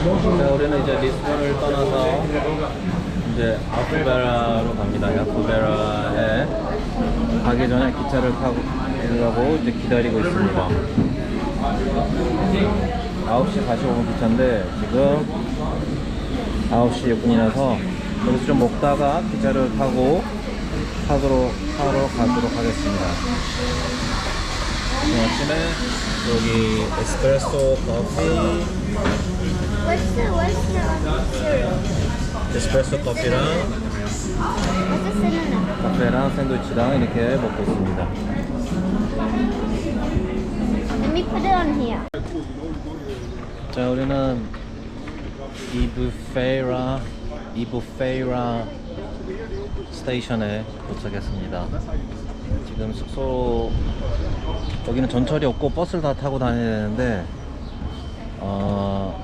자, 우리는 이제 리스본을 떠나서 이제 아쿠베라로 갑니다. 아쿠베라에 가기 전에 기차를 타고 이제 기다리고 있습니다. 9시 45분 기차인데 지금 9시 6분이라서 여기서 좀 먹다가 기차를 타고 타도록 하러 가도록 하겠습니다. 아침에 여기 에스프레소 커피? 에스프레소 커피랑? 카페랑 샌드위치랑 이렇게 먹고 있습니다. 자, 우리는 이브페라 이브페라 스테이션에 도착했습니다. 지금 숙소 여기는 전철이 없고 버스를 다 타고 다녀야 되는데 어,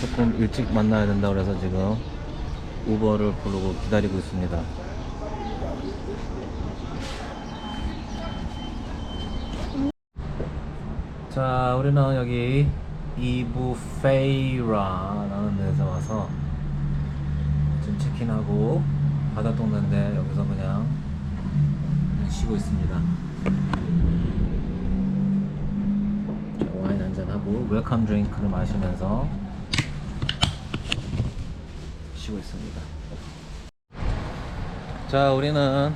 조금 일찍 만나야 된다 그래서 지금 우버를 부르고 기다리고 있습니다. 자, 우리는 여기 이브페이라라는 데서 와서 지금 체킨하고 바다 동네인데 여기서 그냥 쉬고 있습니다. 자, 와인 한잔 하고 웰컴 드링크를 마시면서 쉬고 있습니다. 자, 우리는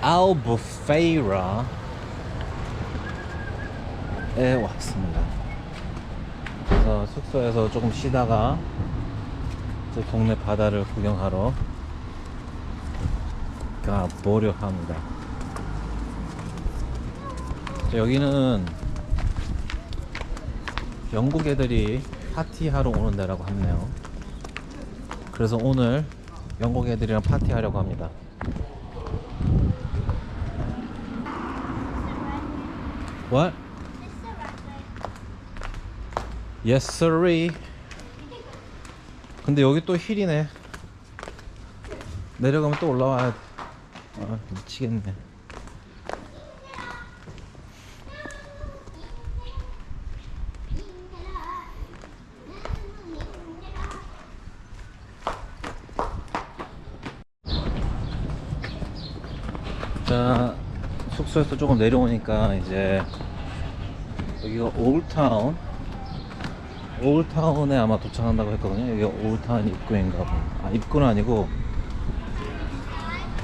알부페이라 에 왔습니다. 그래서 숙소에서 조금 쉬다가 저 동네 바다를 구경하러 가보려 합니다. 자, 여기는 영국 애들이 파티하러 오는 데라고 하네요. 그래서 오늘 영국 애들이랑 파티하려고 합니다. What? Yes, sirree. 근데 여기 또 힐이네. 내려가면 또 올라와야 돼. 아, 미치겠네. 자, 숙소에서 조금 내려오니까 이제 여기가 올타운 올타운에 아마 도착한다고 했거든요. 여기 올타운 입구인가 보. 아 입구는 아니고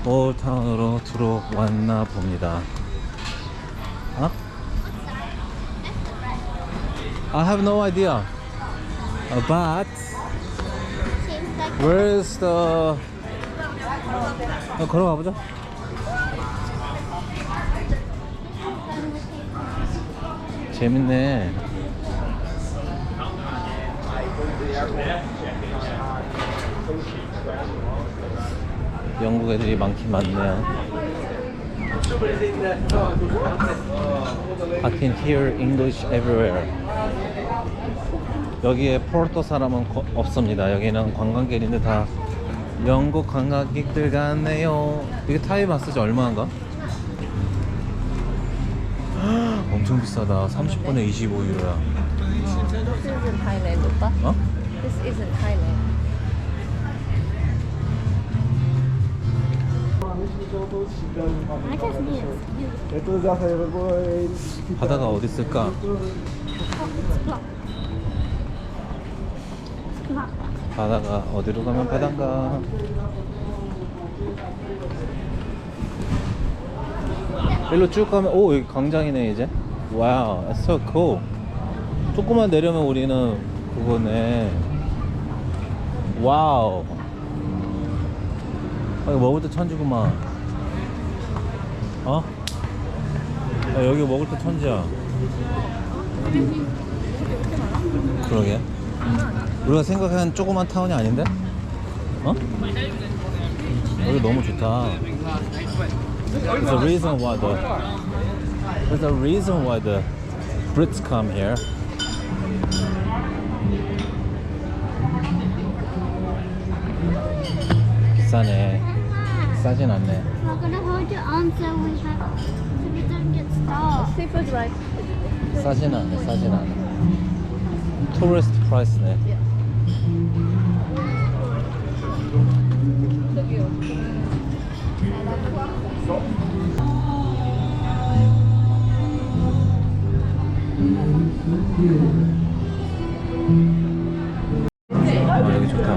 올타운으로 들어왔나 봅니다. 어? I have no idea. Uh, but where is the? 어, 걸어가 보자. 재밌네. 영국 애들이 많긴 많네요. I can hear English everywhere. 여기에 포르토 사람은 거- 없습니다. 여기는 관광객인데 다 영국 관광객들 같네요. 이게 타이 마사지 얼마인가? 엄청 비싸다. 30분에 25유로야. This isn't Thailand, Opa. 어? This isn't Thailand. 바다가 어디 있을까? 바다가 어디로 가면 바다인가? 일로 쭉 가면 오 여기 광장이네 이제. 와우, that's so cool. 조금만 내려면 우리는 그거네. 와우. 아, 이거 때 천지구만. 어? 야, 여기 먹을 때 천지야. 그러게. 우리가 생각한 조그만 타운이 아닌데? 어? 여기 너무 좋다. There's a reason why the There's a reason why the Brits come here. 비싸네. 싸진 않네. We're gonna hold your arm so we have so we don't get stuck. Seafood rice. 싸진 않네. 싸진 않네. 토리스트 프라이스네. 아, 여기 좋다.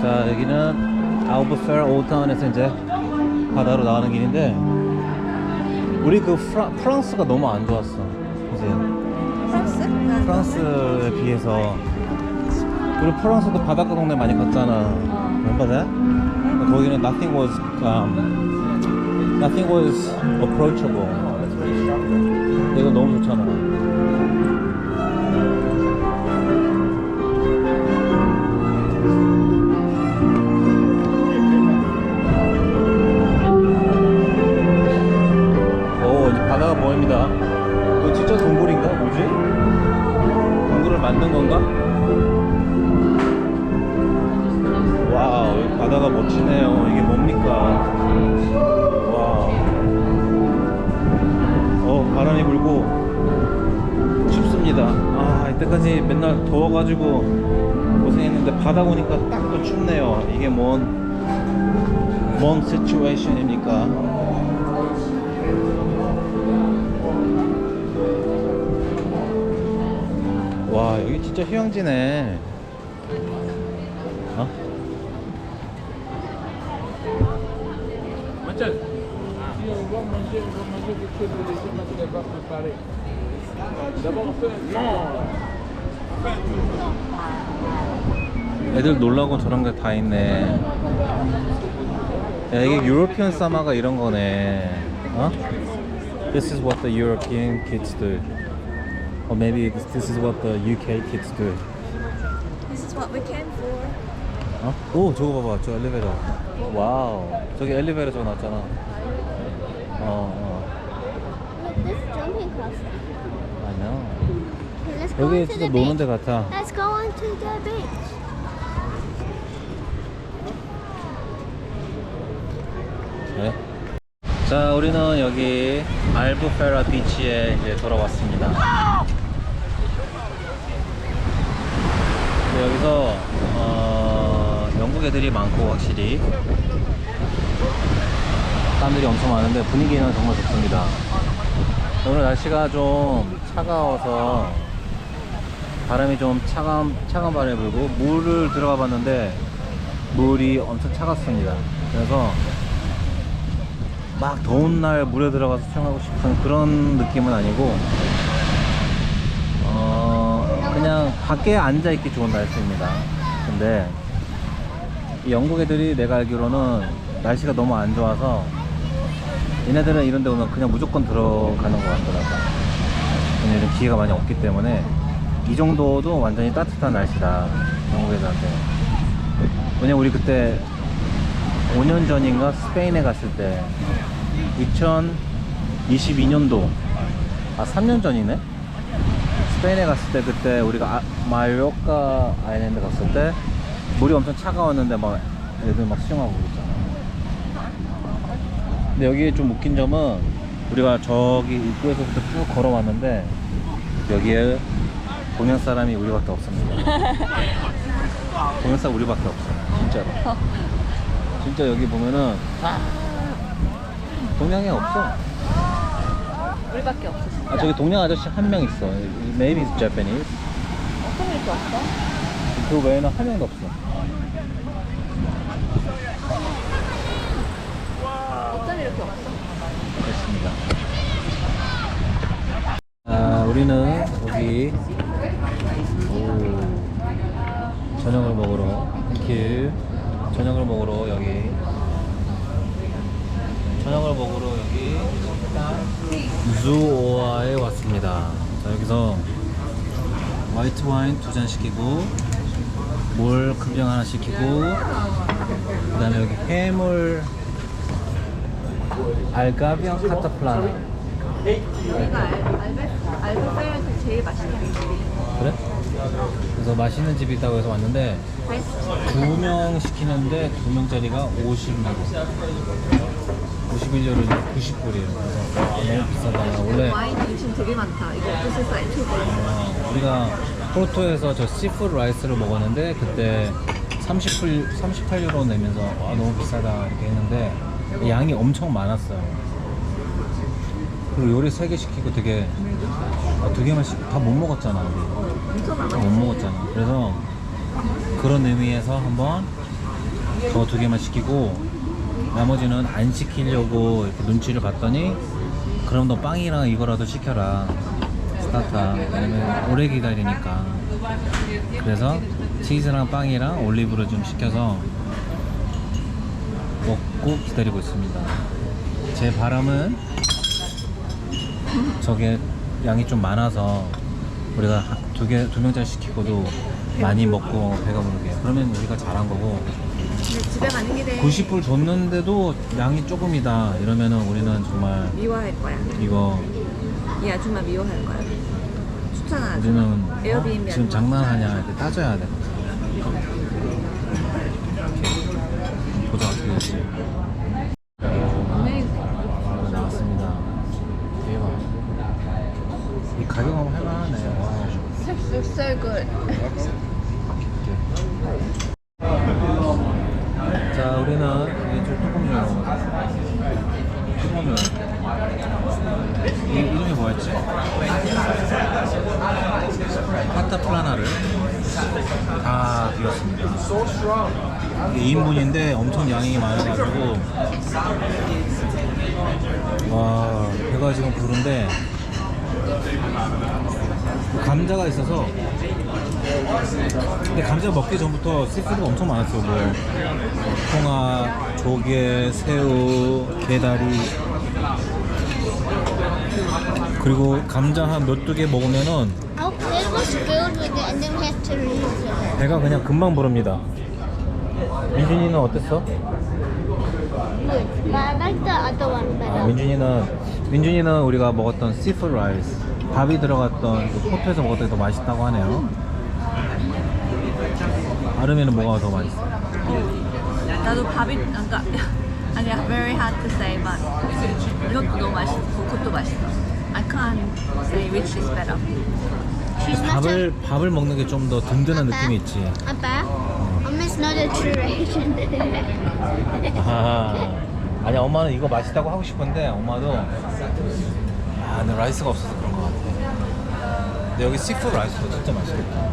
자, 여기는 아우브페어 오타운에서 이제 바다로 나가는 길인데 우리 그 프라, 프랑스가 너무 안 좋았어. 그지? 프랑스? 프랑스에 비해서 우리 프랑스도 바닷가 동네 많이 갔잖아. remember that? 거기는 nothing was um, nothing was approachable. 이거 너무 좋잖아. 춥습니다. 아 이때까지 맨날 더워가지고 고생했는데 바다 오니까 딱 또 춥네요. 이게 뭔뭔 시츄에이션입니까? 와 여기 진짜 휴양지네 어? Mathieu, si 애들 놀라고 저런 게 다 있네 야 이게 유로피언 사마가 이런 거네 어? This is what the European kids do Or maybe this, this is what the UK kids do This is what we came for. 어? 오 저거 봐봐 저 엘리베이터 와우 저기 엘리베이터 저거 났잖아 어, 어. Look, this jumping coaster. Know 여기 진짜 노는. 데 같아 Let's go onto the beach. 네. 자, 우리는 여기 알부페라 비치에 이제 돌아왔습니다. 네, 여기서 어, 영국 애들이 많고 확실히 사람들이 엄청 많은데 분위기는 정말 좋습니다. 오늘 날씨가 좀 차가워서 바람이 좀 차가운 차가운 바람이 불고 물을 들어가 봤는데 물이 엄청 차갑습니다. 그래서 막 더운 날 물에 들어가서 수영하고 싶은 그런 느낌은 아니고 어 그냥 밖에 앉아 있기 좋은 날씨입니다. 근데 이 영국 애들이 내가 알기로는 날씨가 너무 안 좋아서 얘네들은 이런 데 오면 그냥 무조건 들어가는 것 같더라고. 얘네들은 기회가 많이 없기 때문에 이 정도도 완전히 따뜻한 날씨다. 영국 애들한테. 왜냐면 우리 그때 5년 전인가 스페인에 갔을 때 2022년도 아 3년 전이네 스페인에 갔을 때 그때 우리가 아, 마요르카 아일랜드 갔을 때 물이 엄청 차가웠는데 막 애들 막 수영하고 근데 여기 좀 웃긴 점은 우리가 저기 입구에서부터 쭉 걸어왔는데 여기에 동양 사람이 우리밖에 없습니다 동양 사람 우리밖에 없어 진짜로 진짜 여기 보면은 다 동양이 없어. 우리밖에 없어. 아 저기 동양 아저씨 한 명 있어. Maybe it's Japanese. 어떤 이렇게 왔어? 그 외에는 한 명도 없어. 됐습니다. 아 우리는 여기 오, 저녁을 먹으러 땡큐 저녁을 먹으러 여기 저녁을 먹으러 여기 주오아에 왔습니다. 자 여기서 화이트 와인 두 잔 시키고 물 금병 하나 시키고 그 다음에 여기 해물 알가비앙 카타플라나. 내가 알베 알베페에서 제일 맛있는 집이 그래? 그래서 맛있는 집이 있다고 해서 왔는데 베스트. 두명 시키는데 두 명짜리가 50만 51유로 90불이에요. 그래서 와 너무 비싸다. 원래 와인 음식 되게 많다. 이거 어떻게 사이트 어, 우리가 포르토에서 저 시푸드 라이스를 먹었는데 그때 38, 38유로 내면서 와 너무 비싸다 이렇게 했는데 양이 엄청 많았어요. 그리고 요리 3개 시키고 되게 아, 두 개만 다 못 먹었잖아 다. 못 먹었잖아. 그래서 그런 의미에서 한번 저 두 개만 시키고 나머지는 안 시키려고 이렇게 눈치를 봤더니 그럼 너 빵이랑 이거라도 시켜라 스타터 왜냐면 오래 기다리니까 그래서 치즈랑 빵이랑 올리브를 좀 시켜서 먹고 기다리고 있습니다 제 바람은 저게 양이 좀 많아서 우리가 두 개 두 명짜리 시키고도 많이 먹고 배가 부르게 그러면 우리가 잘한 거고 근데 집에 가는 길에 90불 줬는데도 양이 조금이다 이러면은 우리는 정말 미워할 거야. 이거 이 아줌마 미워할 거야. 아줌마. 우리는 어? 에어비앤비 지금 아줌마. 장난하냐 이렇게 따져야 돼 이렇게 보자 어떻게 될지 이거 나왔습니다 대박 이 가격 한번 할만하네 와. Looks so good. 자, 우리는 이게 좀 조금요. 조금요. 이 이름이 뭐였지? 파타 플라나를 다 비웠습니다. 이게 2인분인데 엄청 양이 많아가지고 와 배가 지금 부른데 감자가 있어서 근데 감자 먹기 전부터 시푸드가 엄청 많았어요. 뭐 홍합, 조개, 새우, 게다리 그리고 감자 한 몇 두 개 먹으면은 배가 그냥 금방 부릅니다. 민준이는 어땠어? 아. 민준이는 민준이는 우리가 먹었던 시푸드 라이스 밥이 들어갔던 그 포트에서 먹었던 게 더 맛있다고 하네요. 아름이는 뭐가 더 맛있어? 나도 밥이 아까 아니야 very hard to say but 이것도 너무 맛있고 그것도 맛있어. I can't say which is better. 밥을 밥을 먹는 게 좀 더 든든한 느낌이 있지. a... Appa, Mama's not a true Asian. 아, 아니 엄마는 이거 맛있다고 하고 싶은데 엄마도 아 근데 라이스가 없어서 그런 것 같아. 근데 여기 시푸드 라이스도 진짜 맛있겠다.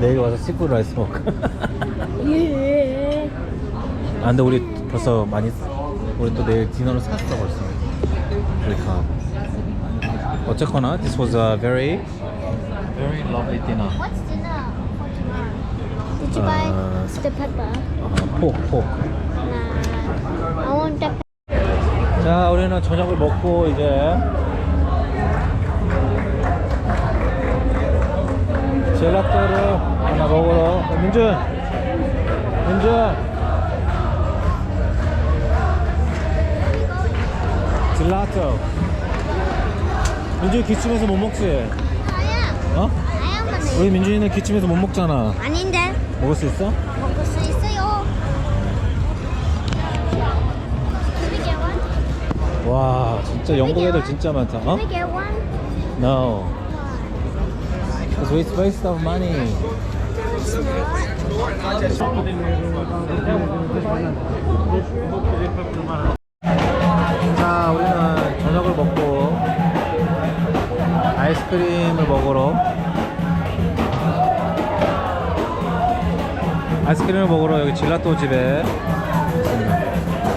내일 와서 시푸드 라이스 먹을까? yeah. 아 근데 우리 벌써 많이 우리 또 내일 디너를 샀어 벌써. 그러니까 어쨌거나 this was a very very lovely dinner. What's dinner for tomorrow? Did you buy Uh, the pepper? 아, 포 포. Nah. I want the 자, 우리는 저녁을 먹고 이제 젤라또를 하나 먹으러 어, 민준! 민준! 젤라또 민준 기침해서 못 먹지? 아야. 어? 아야만 우리 민준이는 기침해서 못 먹잖아 아닌데. 먹을 수 있어? 먹을 수 있어요. 와 진짜 영국 애들 진짜 많다 어? One? No It's waste, waste of money 아이스크림을 먹으러 아이스크림을 먹으러 여기 질라또 집에.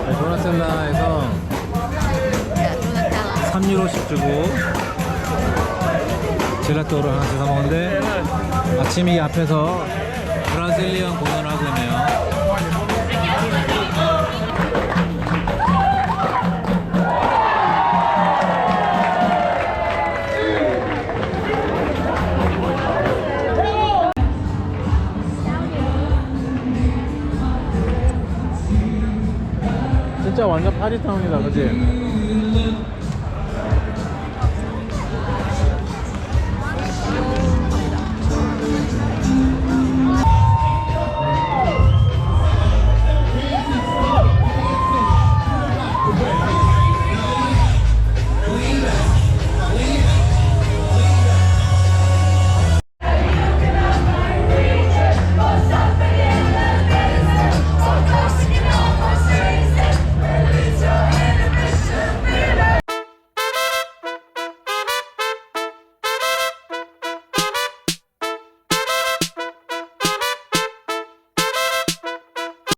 네, 도나셀라에서 3유로씩 주고 젤라또를 하나씩 사 먹는데 마침 이 앞에서 브라질리언 공연을 하고 있네요. 파리타운이다, 그지?